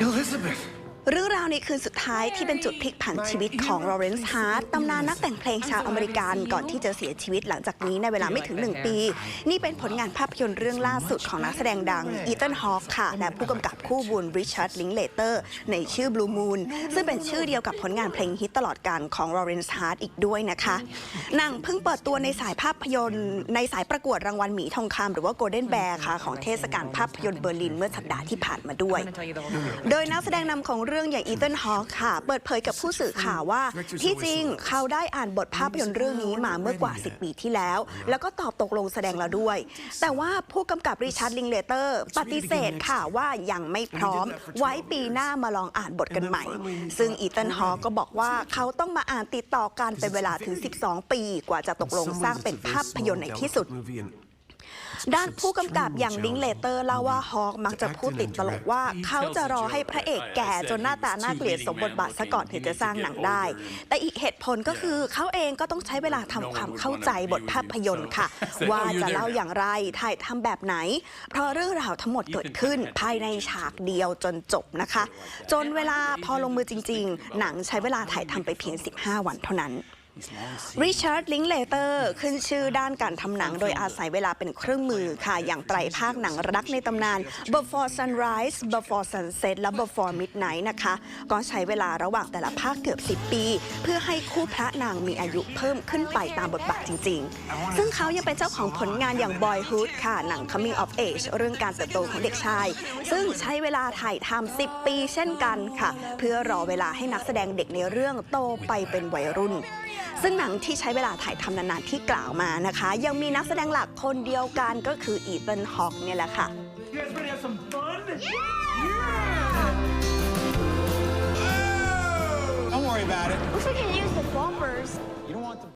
Elizabeth. เรื่องราวในคืนสุดท้ายที่เป็นจุดพลิกผันชีวิตของลอเรนซ์ฮาร์ตตำนานนักแต่งเพลงชาวอเมริกันก่อนที่จะเสียชีวิตหลังจากนี้ในเวลาไม่ถึง 1 ปี นี่เป็นผลงานภาพยนตร์เรื่องล่าสุดของนักแสดงดังอีตันฮอฟค่ะ และผู้กำกับคู่บุญริชาร์ดลิงเลเตอร์ในชื่อ Blue Moon ซึ่งเป็นชื่อเดียวกับผลงานเพลงฮิตตลอดกาลของลอเรนซ์ฮาร์ตอีกด้วยนะคะหนังเพิ่งเปิดตัวในสายภาพยนตร์ ในสายประกวดรางวัลหมีทองคำหรือว่า Golden Bear ค่ะของเทศกาลภาพยนตร์เบอร์ลินเมื่อสัปดาห์ที่ผ่านมาด้วย โดยนักแสดงนำของเรื่องอย่างอีเทนฮอคค่ะ เปิดเผยกับผู้สื่อข่าวว่า ที่จริงเขาได้อ่านบทภาพยนตร์เรื่องนี้มาเมื่อกว่า 10 ปีที่แล้ว แล้วก็ตอบตกลงแสดงแล้วด้วย แต่ว่าผู้กำกับริชาร์ดลิงเลเตอร์ ปฏิเสธค่ะว่ายังไม่พร้อม ไว้ปีหน้ามาลองอ่านบทกันใหม่ ซึ่งอีเทนฮอคก็บอกว่าเขาต้องมาอ่านติดต่อกันเป็นเวลาถึง 12 ปี กว่าจะตกลงสร้างเป็นภาพยนตร์ในที่สุด Movie and ด้านผู้กำกับอย่างลิงเลเตอร์เล่าว่าฮอกมักจะพูดติดตลกว่า เขาจะรอให้พระเอกแก่จนหน้าตาน่าเกลียดสมบทบาทซะก่อนถึงจะสร้างหนังได้ แต่อีกเหตุผลก็คือเขาเองก็ต้องใช้เวลาทำความเข้าใจบทภาพยนตร์ค่ะ ว่าจะเล่าอย่างไรถ่ายทำแบบไหน เพราะเรื่องราวทั้งหมดเกิดขึ้น ภายในฉากเดียวจนจบนะคะ จนเวลาพอลงมือจริง ๆ หนังใช้เวลาถ่ายทำไปเพียง 15 วันเท่านั้น ริชาร์ด ลิงเลเตอร์ ขึ้นชื่อด้านการทำหนัง โดยอาศัยเวลาเป็นเครื่องมือค่ะ อย่างไตรภาคหนังรักในตำนาน Before Sunrise Before Sunset และ Before Midnight นะคะ ก็ใช้เวลาระหว่างแต่ละภาคเกือบ 10 ปี เพื่อให้คู่พระนางมีอายุเพิ่มขึ้นไปตามบทบาทจริง ๆ ซึ่งเขายังเป็นเจ้าของผลงานอย่าง Boyhood ค่ะ หนัง Coming of Age เรื่องการเติบโตของเด็กชาย ซึ่งใช้เวลาถ่ายทำ10 ปี เช่นกันค่ะ เพื่อรอเวลาให้นักแสดงเด็กในเรื่องโตไปเป็นวัยรุ่น ซึ่งหนังที่ใช้เวลาถ่ายทำนานๆที่กล่าวมานะคะ ยังมีนักแสดงหลักคนเดียวกันก็คืออีเทนฮอกเนี่ยแหละค่ะ You guys ready to have some fun? Don't worry about it. Looks like you can use the bumpers. You don't want the